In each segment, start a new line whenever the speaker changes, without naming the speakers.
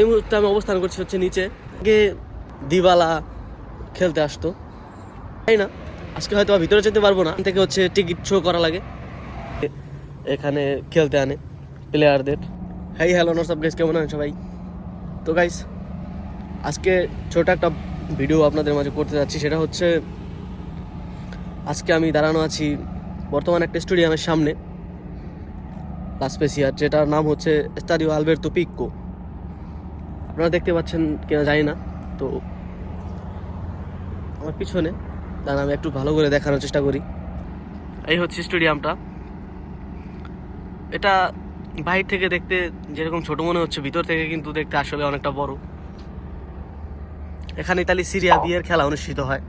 এই মুহূর্তে আমি অবস্থান করছি হচ্ছে নিচে। আগে দিবালা খেলতে আসতো। তাই না? আজকে হয়তো ভিতরে যেতে পারব না। থেকে হচ্ছে টিকিট শো করা লাগে। এখানে খেলতে আনে প্লেয়ারদের হাই হ্যালো নসব গাইস কেমন আছেন সবাই? তো গাইস আজকে ছোট একটা ভিডিও আপনাদের মাঝে করতে যাচ্ছি। সেটা হচ্ছে, আজকে আমি দাঁড়ানো আছি বর্তমান একটা স্টেডিয়ামের সামনে লাসপেসিয়ার যেটার নাম হচ্ছে স্টাডিও আলবের্তো পিক্কো আপনারা দেখতে পাচ্ছেন কিনা জানি না, তো আমার পিছনে দাঁড়ান আমি একটু ভালো করে দেখানোর চেষ্টা করি। এই হচ্ছে স্টেডিয়ামটা। এটা বাইরে থেকে দেখতে যেরকম ছোট মনে হচ্ছে, ভিতর থেকে কিন্তু দেখতে আসলে অনেকটা বড়। এখানে ইতালি সিরিয়া বিয়ের খেলা অনুষ্ঠিত হয়।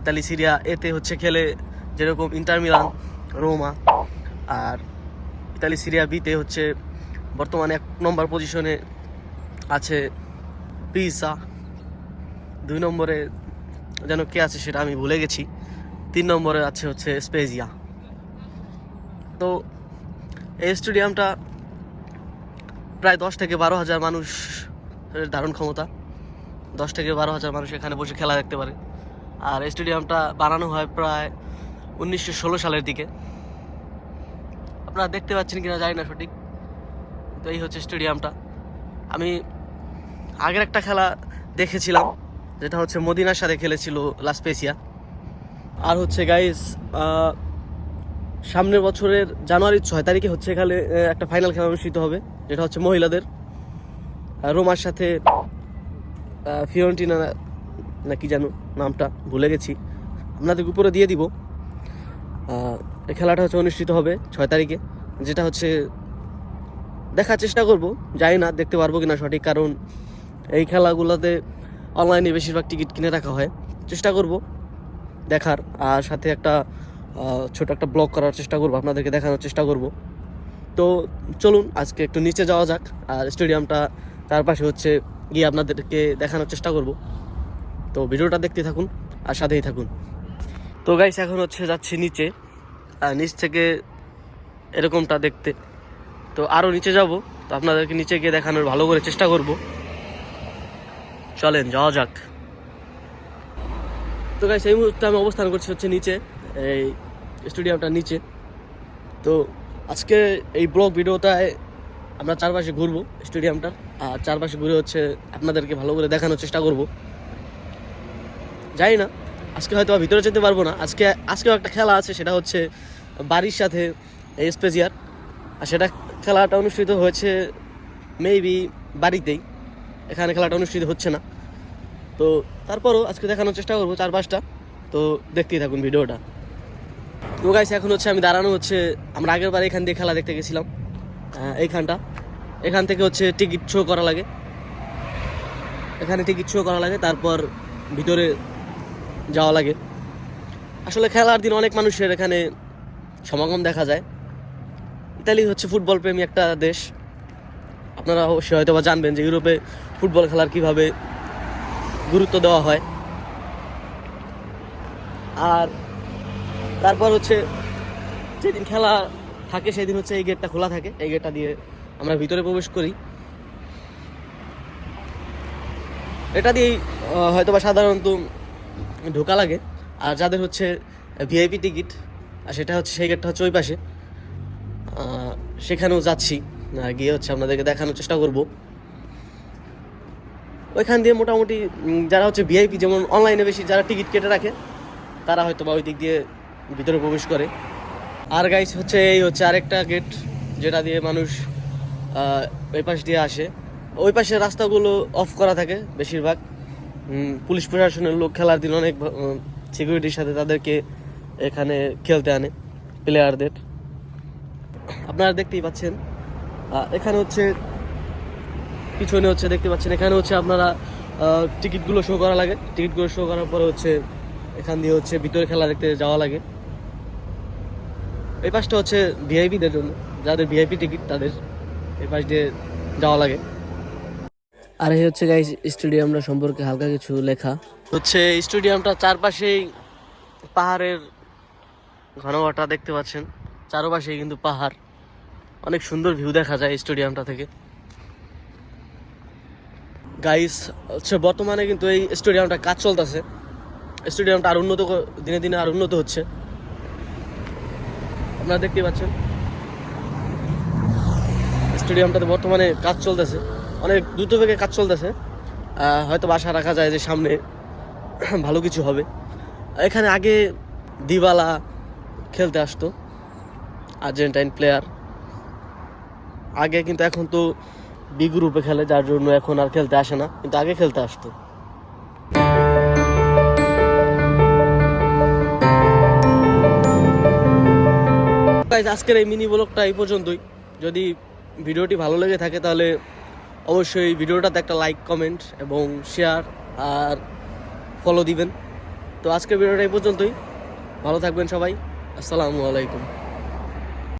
ইতালি সিরিয়া এতে হচ্ছে খেলে যেরকম ইন্টার মিলান, রোমা, আর ইতালি সিরিয়া বিতে হচ্ছে বর্তমানে এক নম্বর পজিশনে আছে পিসা দুই নম্বরে যেন কে আছে সেটা আমি ভুলে গেছি। তিন নম্বরে আছে হচ্ছে স্পেজিয়া তো এই স্টেডিয়ামটা প্রায় দশ থেকে বারো হাজার মানুষ ধারণ ক্ষমতা। দশ থেকে বারো হাজার মানুষ এখানে বসে খেলা দেখতে পারে। আর স্টেডিয়ামটা বানানো হয় প্রায় উনিশশো ষোলো সালের দিকে। আপনারা দেখতে পাচ্ছেন কিনা জানি না সঠিক। তো এই হচ্ছে স্টেডিয়ামটা। আমি আগের একটা খেলা দেখেছিলাম, যেটা হচ্ছে মদিনার সাথে খেলেছিল লাসপেসিয়া আর হচ্ছে গাইস সামনের বছরের জানুয়ারির ছয় তারিখে হচ্ছে এখানে একটা ফাইনাল খেলা অনুষ্ঠিত হবে, যেটা হচ্ছে মহিলাদের। রোমার সাথে ফিওরেন্টিনা না কি জানো নামটা, ভুলে গেছি। আপনাদের উপরে দিয়ে দিব। এই খেলাটা হচ্ছে অনুষ্ঠিত হবে ছয় তারিখে, যেটা হচ্ছে দেখার চেষ্টা করব যাই না, দেখতে পারব কিনা সঠিক কারণ এই খেলাগুলোতে অনলাইনে বেশিরভাগ টিকিট কিনে রাখা হয়। চেষ্টা করব দেখার, আর সাথে একটা ছোট একটা ব্লগ করার চেষ্টা করব, আপনাদেরকে দেখানোর চেষ্টা করব। তো চলুন, আজকে একটু নিচে যাওয়া যাক, আর স্টেডিয়ামটা তার পাশে হচ্ছে গিয়ে আপনাদেরকে দেখানোর চেষ্টা করব। তো ভিডিওটা দেখতে থাকুন, আর সাথেই থাকুন। তো গাইস এখন হচ্ছে যাচ্ছি নিচে, আর নিচ থেকে এরকমটা দেখতে। তো আরও নিচে যাব, তো আপনাদেরকে নিচে গিয়ে দেখানোর ভালো করে চেষ্টা করব। চলেন, যাওয়া যাক। তো গাইস এই মুহূর্তে আমি অবস্থান করছি হচ্ছে নিচে, এই স্টেডিয়ামটার নিচে। তো আজকে এই ব্লগ ভিডিওটায় আমরা চারপাশে ঘুরবো স্টেডিয়ামটার, আর চারপাশে ঘুরে হচ্ছে আপনাদেরকে ভালো করে দেখানোর চেষ্টা করব। জানি না, আজকে হয়তো ভিতরে যেতে পারব না। আজকে, আজকেও একটা খেলা আছে, সেটা হচ্ছে বাড়ির সাথে স্পেজিয়ার। আর সেটা খেলাটা অনুষ্ঠিত হয়েছে মেবি বাড়িতেই। এখানে খেলাটা অনুষ্ঠিত হচ্ছে না। তো তারপরও আজকে দেখানোর চেষ্টা করব চার পাঁচটা তো দেখতেই থাকুন ভিডিওটা। তো গাইছে এখন হচ্ছে আমি দাঁড়ানো হচ্ছে আমরা আগের বার এখান দিয়ে খেলা দেখতে গেছিলাম। আহ, এইখানটা। এখান থেকে হচ্ছে টিকিট শো করা লাগে। এখানে টিকিট শো করা লাগে তারপর ভিতরে যাওয়া লাগে। আসলে খেলার দিন অনেক মানুষের এখানে সমাগম দেখা যায়। ইতালি হচ্ছে ফুটবল প্রেমী একটা দেশ। আপনারা অবশ্যই হয়তো বা জানবেন যে ইউরোপে ফুটবল খেলার কীভাবে গুরুত্ব দেওয়া হয়। আর তারপর হচ্ছে যেদিন খেলা থাকে, সেদিন হচ্ছে এই গেটটা খোলা থাকে। এই গেটটা দিয়ে আমরা ভিতরে প্রবেশ করি। এটা দিয়েই হয়তো বা সাধারণত ঢোকা লাগে। আর যাদের হচ্ছে ভিআইপি টিকিট, আর সেটা হচ্ছে সেই গেটটা হচ্ছে ওই পাশে। সেখানেও যাচ্ছি। গিয়ে হচ্ছে আপনাদেরকে দেখানোর চেষ্টা করব। ওইখান দিয়ে মোটামুটি যারা হচ্ছে ভিআইপি যেমন অনলাইনে বেশি যারা টিকিট কেটে রাখে, তারা হয়তো বা ওই দিক দিয়ে ভিতরে প্রবেশ করে। আর গাইস হচ্ছে এই হচ্ছে আরেকটা গেট যেটা দিয়ে মানুষ ওই পাশ দিয়ে আসে। ওই পাশের রাস্তাগুলো অফ করা থাকে বেশিরভাগ। পুলিশ প্রশাসনের লোক খেলার দিন অনেক সিকিউরিটির সাথে তাদেরকে এখানে খেলতে আনে প্লেয়ারদের আপনারা দেখতেই পাচ্ছেন। এখানে হচ্ছে, পিছনে হচ্ছে দেখতে পাচ্ছেন, এখানে হচ্ছে আপনারা টিকিটগুলো শো করা লাগে। টিকিটগুলো শো করার পরে হচ্ছে, এখান দিয়ে হচ্ছে ভিতরে খেলা দেখতে যাওয়া লাগে। এই পাশটা হচ্ছে ভিআইপিদের জন্য, যাদের ভিআইপি টিকিট, তাদের এই পাশ দিয়ে যাওয়া লাগে। আর এই হচ্ছে গাইস স্টেডিয়ামটা সম্পর্কে হালকা কিছু লেখা। হচ্ছে স্টেডিয়ামটা চারপাশেই পাহাড়ের ঘনঘটা দেখতে পাচ্ছেন, চারপাশেই কিন্তু পাহাড়। অনেক সুন্দর ভিউ দেখা যায় স্টেডিয়ামটা থেকে। গাইস হচ্ছে বর্তমানে কিন্তু এই স্টেডিয়ামটা কাজ চলতেছে। স্টেডিয়ামটা আর উন্নত দিনে দিনে আর উন্নত হচ্ছে। আপনারা দেখতে পাচ্ছেন। স্টেডিয়ামটাতে বর্তমানে কাজ চলতেছে। অনেক দ্রুত বেগে কাজ চলতেছে। হয়তো আশা রাখা যায় যে সামনে ভালো কিছু হবে। এখানে আগে দিবালা খেলতে আসতো। আর্জেন্টাইন প্লেয়ার আগে কিন্তু এখন তো বি গ্রুপে খেলে, যার জন্য এখন আর খেলতে আসে না, কিন্তু আগে খেলতে আসতো। আজকের এই মিনি ব্লগটা এই পর্যন্তই। যদি ভিডিওটি ভালো লেগে থাকে, তাহলে অবশ্যই ভিডিওটাতে একটা লাইক কমেন্ট এবং শেয়ার আর ফলো দিবেন। তো আজকের ভিডিওটা এই পর্যন্তই। ভালো থাকবেন সবাই। আসসালামু আলাইকুম।